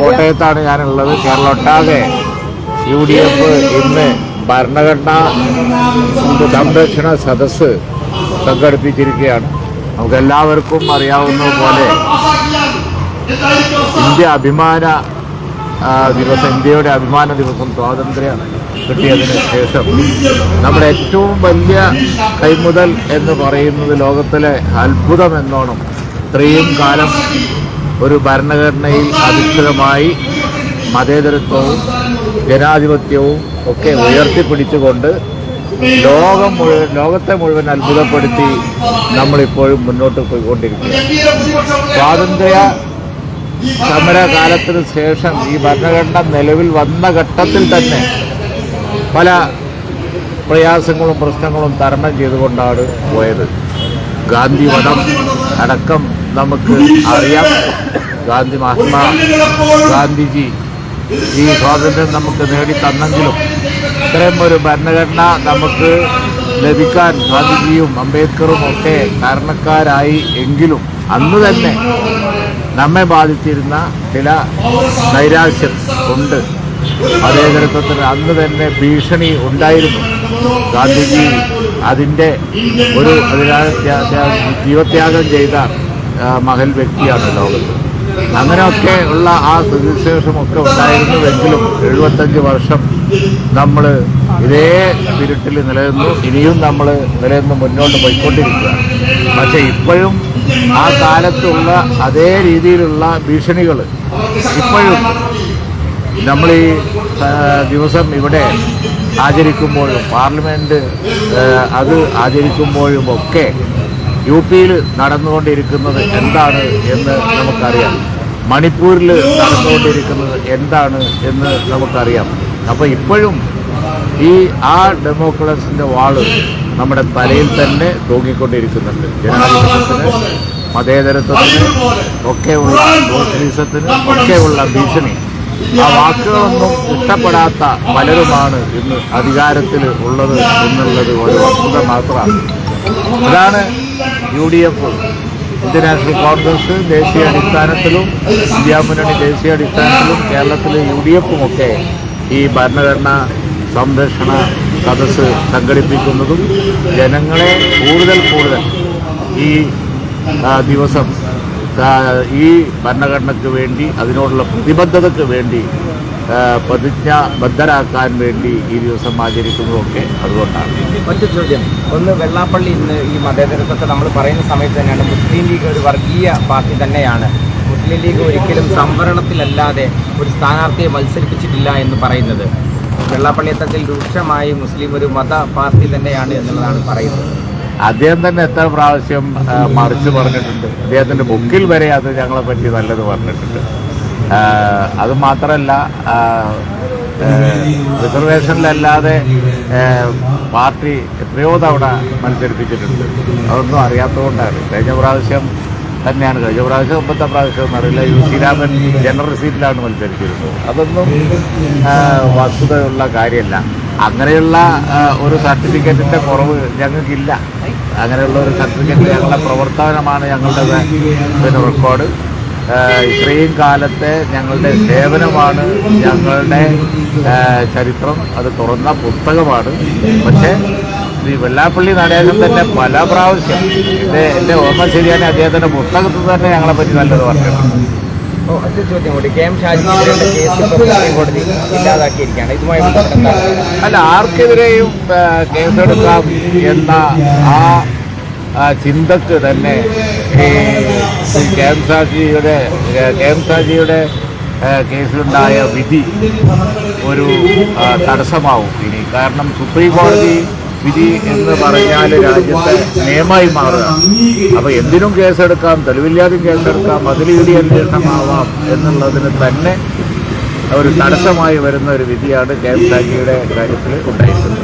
കോട്ടയത്താണ് ഞാനുള്ളത്. കേരള ഒട്ടാകെ U D F ഇന്ന് ഭരണഘടനാ സംരക്ഷണ സദസ്സ് സംഘടിപ്പിച്ചിരിക്കുകയാണ്. നമുക്കെല്ലാവർക്കും അറിയാവുന്ന പോലെ ഇന്ത്യ അഭിമാന ദിവസം ഇന്ത്യയുടെ അഭിമാന ദിവസം സ്വാതന്ത്ര്യം കിട്ടിയതിന് ശേഷം നമ്മുടെ ഏറ്റവും വലിയ കൈമുതൽ എന്ന് പറയുന്നത് ലോകത്തിലെ അത്ഭുതം എന്നോണം. ഇത്രയും കാലം ഒരു ഭരണഘടനയിൽ അധിഷ്ഠിതമായി മതേതരത്വവും ജനാധിപത്യവും ഒക്കെ ഉയർത്തിപ്പിടിച്ചുകൊണ്ട് ലോകം മുഴുവൻ ലോകത്തെ മുഴുവൻ അത്ഭുതപ്പെടുത്തി നമ്മളിപ്പോഴും മുന്നോട്ട് പോയിക്കൊണ്ടിരിക്കുന്നു സ്വാതന്ത്ര്യ സമരകാലത്തിന് ശേഷം ഈ ഭരണഘടന നിലവിൽ വന്ന ഘട്ടത്തിൽ തന്നെ പല പ്രയാസങ്ങളും പ്രശ്നങ്ങളും തരണം ചെയ്തുകൊണ്ടാണ് പോയത്. ഗാന്ധി വധം അടക്കം നമുക്ക് അറിയാം. ഗാന്ധി മഹാത്മാ ഗാന്ധിജി ഈ സ്വാതന്ത്ര്യം നമുക്ക് നേടി തന്നെങ്കിലും ഇത്രയും ഒരു ഭരണഘടന നമുക്ക് ലഭിക്കാൻ ഗാന്ധിജിയും അംബേദ്കറും ഒക്കെ കാരണക്കാരായി എങ്കിലും അന്ന് തന്നെ നമ്മെ ബാധിച്ചിരുന്ന ചില നൈരാശ്യം ഉണ്ട്. മതേതരത്വത്തിന് അന്ന് തന്നെ ഭീഷണി ഉണ്ടായിരുന്നു. ഗാന്ധിജി അതിന്റെ ഒരു ത്യാ- ജീവത്യാഗം ചെയ്ത മഹൽ വ്യക്തിയാണ് ലോകത്ത്. അങ്ങനെയൊക്കെ ഉള്ള ആ സ്ഥിതിവിശേഷമൊക്കെ ഉണ്ടായിരുന്നുവെങ്കിലും എഴുപത്തഞ്ച് വർഷം നമ്മൾ ഇതേ സ്പിരിറ്റിൽ നിലനിന്നു. ഇനിയും നമ്മൾ നിലനിന്ന് മുന്നോട്ട് പോയിക്കൊണ്ടിരിക്കുകയാണ്. പക്ഷേ ഇപ്പോഴും ആ കാലത്തുള്ള അതേ രീതിയിലുള്ള ഭീഷണികൾ ഇപ്പോഴും നമ്മൾ ഈ ദിവസം ഇവിടെ ആചരിക്കുമ്പോഴും പാർലമെന്റ് അത് ആചരിക്കുമ്പോഴും ഒക്കെ യു പിയിൽ നടന്നുകൊണ്ടിരിക്കുന്നത് എന്താണ് എന്ന് നമുക്കറിയാം. മണിപ്പൂരിൽ നടന്നുകൊണ്ടിരിക്കുന്നത് എന്താണ് എന്ന് നമുക്കറിയാം. അപ്പോൾ ഇപ്പോഴും ഈ ആ ഡെമോക്രസിന്റെ വാൾ നമ്മുടെ തലയിൽ തന്നെ തൂങ്ങിക്കൊണ്ടിരിക്കുന്നുണ്ട്. ജനാധിപത്യത്തിന് മതേതരത്വത്തിന് ഒക്കെയുള്ള സോഷ്യലിസത്തിന് ഒക്കെയുള്ള ഭീഷണി. ആ വാക്കുകളൊന്നും ഇഷ്ടപ്പെടാത്ത പലരുമാണ് ഇന്ന് അധികാരത്തിൽ ഉള്ളത് എന്നുള്ളത് ഒരു വസ്തുത മാത്രമാണ്. അതാണ് U D F Indian National Congress ദേശീയ അടിസ്ഥാനത്തിലും ഇന്ത്യ മുന്നണി ദേശീയ അടിസ്ഥാനത്തിലും കേരളത്തിലെ യു ഡി എഫുമൊക്കെ ഈ ഭരണഘടനാ സംരക്ഷണ സദസ്സ് സംഘടിപ്പിക്കുന്നതും ജനങ്ങളെ കൂടുതൽ കൂടുതൽ ഈ ദിവസം ഈ ഭരണഘടനയ്ക്ക് വേണ്ടി അതിനോടുള്ള പ്രതിബദ്ധതയ്ക്ക് വേണ്ടി പ്രതിജ്ഞാബദ്ധരാക്കാൻ വേണ്ടി ഈ ദിവസം ആചരിക്കുന്നതൊക്കെ അതുകൊണ്ടാണ്. മറ്റു ചോദ്യം. ഒന്ന് വെള്ളാപ്പള്ളി ഇന്ന് ഈ മതേതരത്വത്തെ നമ്മൾ പറയുന്ന സമയത്ത് തന്നെയാണ് മുസ്ലിം ലീഗ് ഒരു വർഗീയ പാർട്ടി തന്നെയാണ്. മുസ്ലിം ലീഗ് ഒരിക്കലും സംവരണത്തിലല്ലാതെ ഒരു സ്ഥാനാർത്ഥിയെ മത്സരിപ്പിച്ചിട്ടില്ല എന്ന് പറയുന്നത്. വെള്ളാപ്പള്ളി എത്തത്തിൽ രൂക്ഷമായി മുസ്ലിം ഒരു മത പാർട്ടി തന്നെയാണ് എന്നുള്ളതാണ് പറയുന്നത്. അദ്ദേഹം തന്നെ എത്ര പ്രാവശ്യം മറിച്ച് പറഞ്ഞിട്ടുണ്ട്. അദ്ദേഹത്തിന്റെ ബുക്കിൽ വരെ അത് ഞങ്ങളെ പറ്റി നല്ലത് പറഞ്ഞിട്ടുണ്ട്. ആ, അത് മാത്രമല്ല ആ, ആ, റിസർവേഷനിലല്ലാതെ പാർട്ടി എത്രയോ തവണ മത്സരിപ്പിച്ചിട്ടുണ്ട്. അതൊന്നും അറിയാത്തതുകൊണ്ടാണ്. കഴിഞ്ഞ പ്രാവശ്യം തന്നെയാണ്. കഴിഞ്ഞ പ്രാവശ്യം മുമ്പത്തെ പ്രാവശ്യം എന്നറിയില്ല യു സി രാമൻ ജനറൽ സീറ്റിലാണ് മത്സരിച്ചിരുന്നത്. അതൊന്നും വസ്തുതയുള്ള കാര്യമല്ല. അങ്ങനെയുള്ള ഒരു സർട്ടിഫിക്കറ്റിന്റെ കുറവ് ഞങ്ങൾക്കില്ല. അങ്ങനെയുള്ള ഒരു സർട്ടിഫിക്കറ്റ് ഞങ്ങളുടെ പ്രവർത്തനമാണ് ഞങ്ങളുടെ പിന്നെ റെക്കോർഡ് ഇത്രയും കാലത്തെ ഞങ്ങളുടെ സേവനമാണ് ഞങ്ങളുടെ ചരിത്രം. അത് തുറന്ന പുസ്തകമാണ്. പക്ഷേ ശ്രീ വെള്ളാപ്പള്ളി നടേശൻ തന്നെ പല പ്രാവശ്യം എന്റെ എന്റെ ഓർമ്മ ശരിയാണ് അദ്ദേഹത്തിന്റെ പുസ്തകത്തിൽ തന്നെ ഞങ്ങളെ പറ്റി നല്ലത് പറഞ്ഞിട്ടുണ്ട് ഓ ഒറ്റ ചോദ്യം കൂടി കെ എം ഷാജിക്കെതിരെയുള്ള കേസ് ഇപ്പോൾ സുപ്രീം കോടതി ഇല്ലാതാക്കിയിരിക്കുകയാണ്. ഇതുമായി അല്ല ആർക്കെതിരെയും കേസെടുക്കാം എന്ന ആ ചിന്തക്ക് തന്നെ കെ എം ഷാജിയുടെ കെ എം ഷാജിയുടെ ആ, കേസിലുണ്ടായ വിധി ഒരു തടസ്സമാവും ഇനി. കാരണം സുപ്രീം കോടതി വിധി എന്ന് പറഞ്ഞാൽ രാജ്യത്തെ നിയമമായി മാറുക. അപ്പോൾ എന്തിനും കേസെടുക്കാം തെളിവില്ലാതെയും കേസെടുക്കാം അതിൽ ഇടി അന്വേഷണമാവാം എന്നുള്ളതിന് തന്നെ ഒരു തടസ്സമായി വരുന്ന ഒരു വിധിയാണ് കെ എം ഷാജിയുടെ കാര്യത്തിൽ ഉണ്ടായിട്ടുള്ളത്